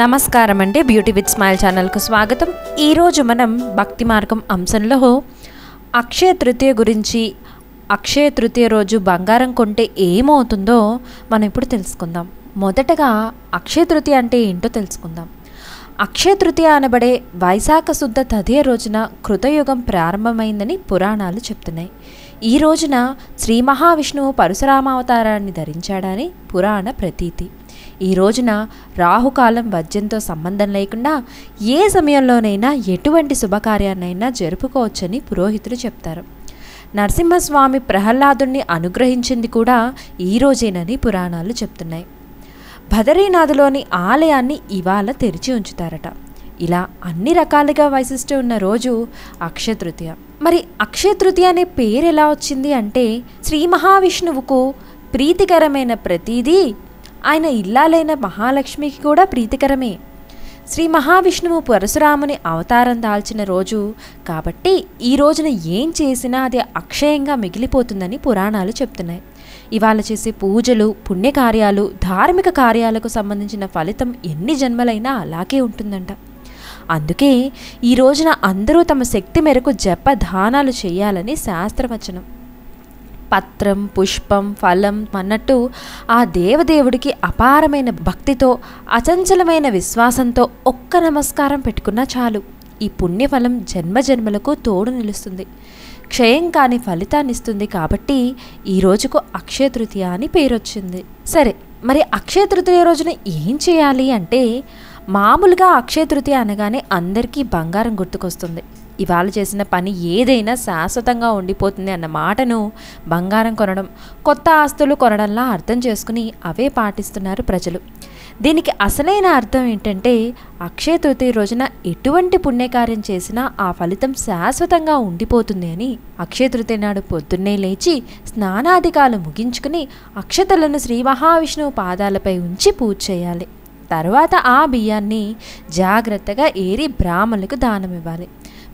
నమస్కారం అండి beauty with smile ఛానల్కు స్వాగతం. ఈరోజు మనం భక్తి మార్గం అంశంలో అక్షయ తృతీయ గురించి అక్షయ తృతీయ రోజు బంగారం కొంటే ఏమవుతుందో మనం ఇప్పుడు తెలుసుకుందాం. మొదటగా అక్షయ తృతీయ అంటే ఏంటో తెలుసుకుందాం. అక్షయ తృతీయ అనబడే వైశాఖ శుద్ధ తదియ రోజున కృతయుగం ప్రారంభమైందని పురాణాలు చెప్తున్నాయి. ఈ రోజున శ్రీ మహావిష్ణువు పరశురామావతారాన్ని ధరించాడని పురాణ ప్రతీతి. ఈ రోజున రాహుకాలం వజ్యంతో సంబంధం లేకుండా ఏ సమయంలోనైనా ఎటువంటి శుభకార్యాన్నైనా జరుపుకోవచ్చని పురోహితులు చెప్తారు. నరసింహస్వామి ప్రహ్లాదుణ్ణి అనుగ్రహించింది కూడా ఈ రోజేనని పురాణాలు చెప్తున్నాయి. బదరీనాథులోని ఆలయాన్ని ఇవాళ తెరిచి ఉంచుతారట. ఇలా అన్ని రకాలుగా వైశిష్టం ఉన్న రోజు అక్షయ తృతీయ మరి అక్షయతృతీయ అనే పేరు ఎలా వచ్చింది అంటే శ్రీ మహావిష్ణువుకు ప్రీతికరమైన ప్రతిదీ ఆయన ఇల్లాలైన మహాలక్ష్మికి కూడా ప్రీతికరమే. శ్రీ మహావిష్ణువు పరశురాముని అవతారం దాల్చిన రోజు కాబట్టి ఈ రోజున ఏం చేసినా అది అక్షయంగా మిగిలిపోతుందని పురాణాలు చెప్తున్నాయి. ఇవాళ చేసే పూజలు పుణ్యకార్యాలు ధార్మిక కార్యాలకు సంబంధించిన ఫలితం ఎన్ని జన్మలైనా అలాగే ఉంటుందంట. అందుకే ఈ రోజున అందరూ తమ శక్తి మేరకు జప దానాలు చేయాలని శాస్త్రవచనం. పత్రం పుష్పం ఫలం అన్నట్టు ఆ దేవదేవుడికి అపారమైన భక్తితో అచంచలమైన విశ్వాసంతో ఒక్క నమస్కారం పెట్టుకున్నా చాలు. ఈ పుణ్యఫలం జన్మజన్మలకు తోడు నిలుస్తుంది. క్షయం కాని ఫలితాన్ని ఇస్తుంది కాబట్టి ఈ రోజుకు అక్షయ తృతీయ అని పేరొచ్చింది. సరే మరి అక్షయ తృతీయ రోజున ఏం చేయాలి అంటే మామూలుగా అక్షయ తృతీయ అనగానే అందరికీ బంగారం గుర్తుకొస్తుంది. ఇవాళ చేసిన పని ఏదైనా శాశ్వతంగా ఉండిపోతుంది అన్న మాటను బంగారం కొనడం కొత్త ఆస్తులు కొనడంలా అర్థం చేసుకుని అవే పాటిస్తున్నారు ప్రజలు. దీనికి అసలైన అర్థం ఏంటంటే అక్షయ తృతీయ రోజున ఎటువంటి పుణ్యకార్యం చేసినా ఆ ఫలితం శాశ్వతంగా ఉండిపోతుంది అని అక్షయ తృతీయ నాడు పొద్దున్నే లేచి స్నానాధికాలు ముగించుకుని అక్షతలను శ్రీ మహావిష్ణువు పాదాలపై ఉంచి పూజ చేయాలి. తర్వాత ఆ బియ్యాన్ని జాగ్రత్తగా ఏరి బ్రాహ్మణులకు దానం ఇవ్వాలి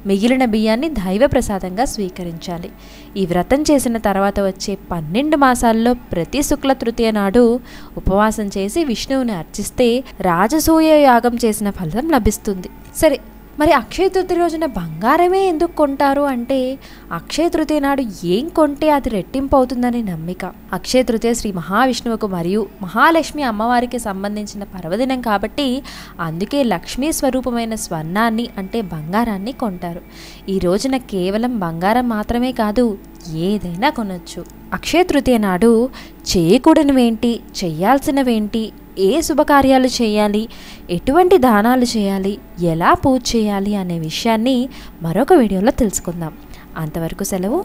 మిగిలిన బియ్యాన్ని దైవ ప్రసాదంగా స్వీకరించాలి. ఈ వ్రతం చేసిన తర్వాత వచ్చే పన్నెండు మాసాల్లో ప్రతి శుక్ల తృతీయ నాడు ఉపవాసం చేసి విష్ణువుని అర్చిస్తే రాజసూయ యాగం చేసిన ఫలితం లభిస్తుంది. సరే మరి అక్షయ తృతీయ రోజున బంగారమే ఎందుకు కొంటారు అంటే అక్షయ తృతీయ నాడు ఏం కొంటే అది రెట్టింపు అవుతుందని నమ్మిక. అక్షయ తృతీయ శ్రీ మహావిష్ణువుకు మరియు మహాలక్ష్మి అమ్మవారికి సంబంధించిన పర్వదినం కాబట్టి అందుకే లక్ష్మీ స్వరూపమైన స్వర్ణాన్ని అంటే బంగారాన్ని కొంటారు. ఈ రోజున కేవలం బంగారం మాత్రమే కాదు ఏదైనా కొనొచ్చు. అక్షయ తృతీయ నాడు చేయకూడనివేంటి చేయాల్సినవేంటి ఏ శుభకార్యాలు చేయాలి? ఎటువంటి దానాలు చేయాలి? ఎలా పూజ చేయాలి? అనే విషయాన్ని మరొక వీడియోలో తెలుసుకుందాం. అంతవరకు సెలవు.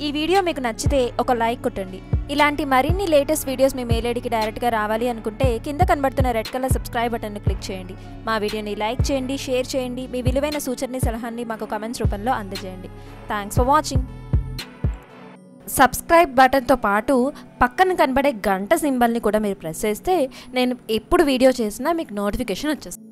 ఈ వీడియో మీకు నచ్చితే ఒక లైక్ కొట్టండి. ఇలాంటి మరిన్ని లేటెస్ట్ వీడియోస్ మీ మేలేడికి డైరెక్ట్గా రావాలి అనుకుంటే కింద కనబడుతున్న రెడ్ కలర్ సబ్స్క్రైబ్ బటన్ను క్లిక్ చేయండి. మా వీడియోని లైక్ చేయండి షేర్ చేయండి. మీ విలువైన సూచనని సలహాన్ని మాకు కమెంట్స్ రూపంలో అందజేయండి. థ్యాంక్స్ ఫర్ వాచింగ్ సబ్స్క్రైబ్ బటన్తో పాటు పక్కన కనబడే గంట సింబల్ని కూడా మీరు ప్రెస్ చేస్తే నేను ఎప్పుడు వీడియో చేసినా మీకు నోటిఫికేషన్ వచ్చేస్తుంది.